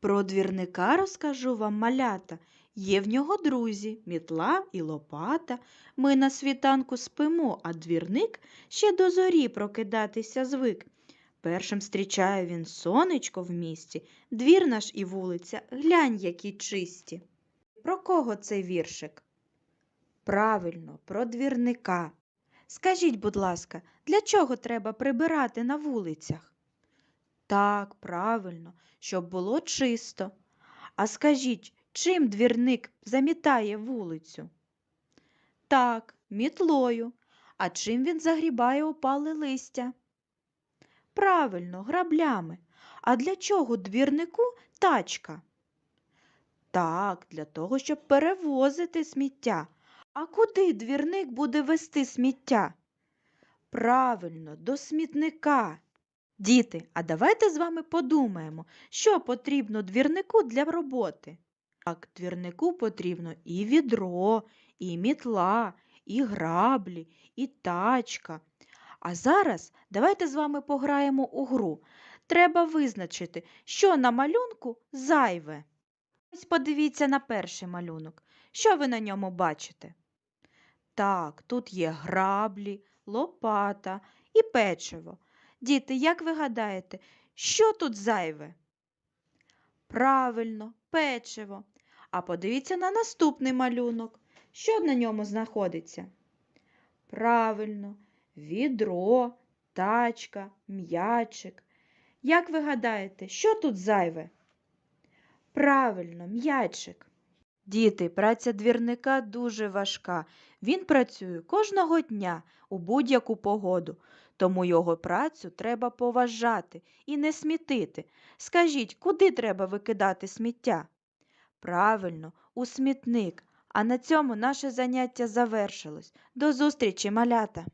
Про двірника розкажу вам малята. Є в нього друзі, мітла і лопата. Ми на світанку спимо, а двірник ще до зорі прокидатися звик. Першим зустрічає він сонечко в місті, двір наш і вулиця, глянь, які чисті. Про кого цей віршик? Правильно, про двірника. Скажіть, будь ласка, для чого треба прибирати на вулицях? Так, правильно, щоб було чисто. А скажіть, чим двірник замітає вулицю? Так, мітлою. А чим він загрібає опале листя? Правильно, граблями. А для чого двірнику тачка? Так, для того, щоб перевозити сміття. А куди двірник буде вести сміття? Правильно, до смітника. Діти, а давайте з вами подумаємо, що потрібно двірнику для роботи. Так, двірнику потрібно і відро, і мітла, і граблі, і тачка. А зараз давайте з вами пограємо у гру. Треба визначити, що на малюнку зайве. Ось подивіться на перший малюнок. Що ви на ньому бачите? Так, тут є граблі, лопата і печиво. Діти, як ви гадаєте, що тут зайве? Правильно, печиво. А подивіться на наступний малюнок. Що на ньому знаходиться? Правильно, відро, тачка, м'ячик. Як ви гадаєте, що тут зайве? Правильно, м'ячик. Діти, праця двірника дуже важка. Він працює кожного дня у будь-яку погоду, тому його працю треба поважати і не смітити. Скажіть, куди треба викидати сміття? Правильно, у смітник. А на цьому наше заняття завершилось. До зустрічі, малята!